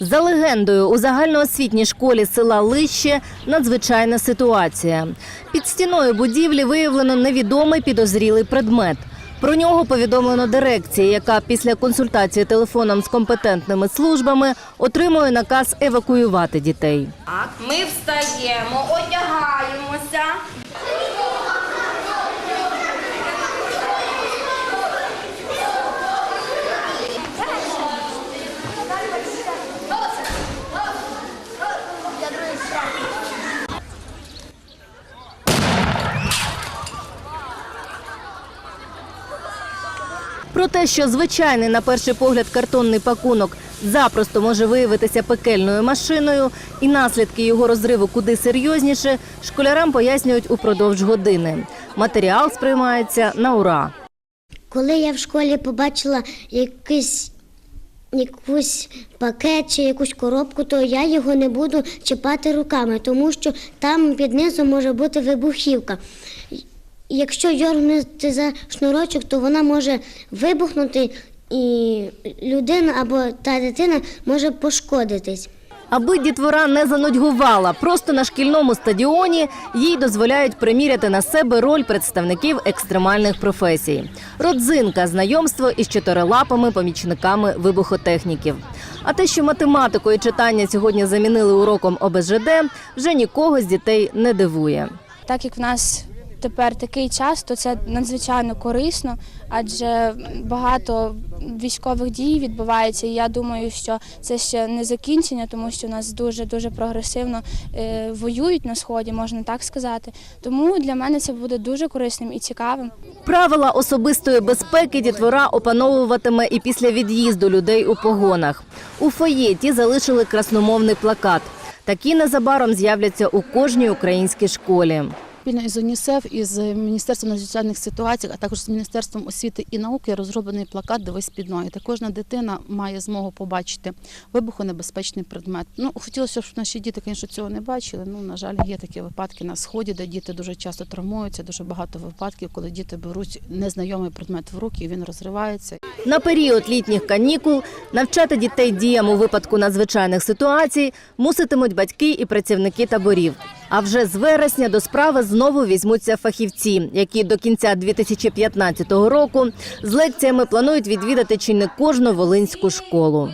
За легендою, у загальноосвітній школі села Лище надзвичайна ситуація. Під стіною будівлі виявлено невідомий підозрілий предмет. Про нього повідомлено дирекції, яка після консультації телефоном з компетентними службами отримує наказ евакуювати дітей. Ми встаємо, одягаємося. Те, що звичайний на перший погляд картонний пакунок запросто може виявитися пекельною машиною, і наслідки його розриву куди серйозніше, школярам пояснюють упродовж години. Матеріал сприймається на ура. Коли я в школі побачила якийсь, якусь пакет чи якусь коробку, то я його не буду чіпати руками, тому що там під низом може бути вибухівка. І Якщо дьорнути за шнурочок, то вона може вибухнути, і людина або та дитина може пошкодитись. Аби дітвора не занудьгувала, просто на шкільному стадіоні їй дозволяють приміряти на себе роль представників екстремальних професій. Родзинка знайомство із чотирилапими помічниками вибухотехніків. А те, що математику і читання сьогодні замінили уроком ОБЖД, вже нікого з дітей не дивує. Так як в нас тепер такий час, то це надзвичайно корисно, адже багато військових дій відбувається. І я думаю, що це ще не закінчення, тому що в нас дуже дуже прогресивно е, воюють на сході, можна так сказати. Тому для мене це буде дуже корисним і цікавим. Правила особистої безпеки дітвора опановуватиме і після від'їзду людей у погонах. У фоє ті залишили красномовний плакат. Такі незабаром з'являться у кожній українській школі. Спільно із УНІСЕФ, із Міністерством надзвичайних ситуацій, а також з Міністерством освіти і науки розроблений плакат Дивись під ноги. Та кожна дитина має змогу побачити вибухонебезпечний предмет. Ну хотілося б, щоб наші діти, звісно, цього не бачили. Ну на жаль, є такі випадки на сході, де діти дуже часто травмуються. Дуже багато випадків, коли діти беруть незнайомий предмет в руки, і він розривається. На період літніх канікул навчати дітей діям у випадку надзвичайних ситуацій муситимуть батьки і працівники таборів. А вже з вересня до справи знову візьмуться фахівці, які до кінця 2015 року з лекціями планують відвідати чи не кожну волинську школу.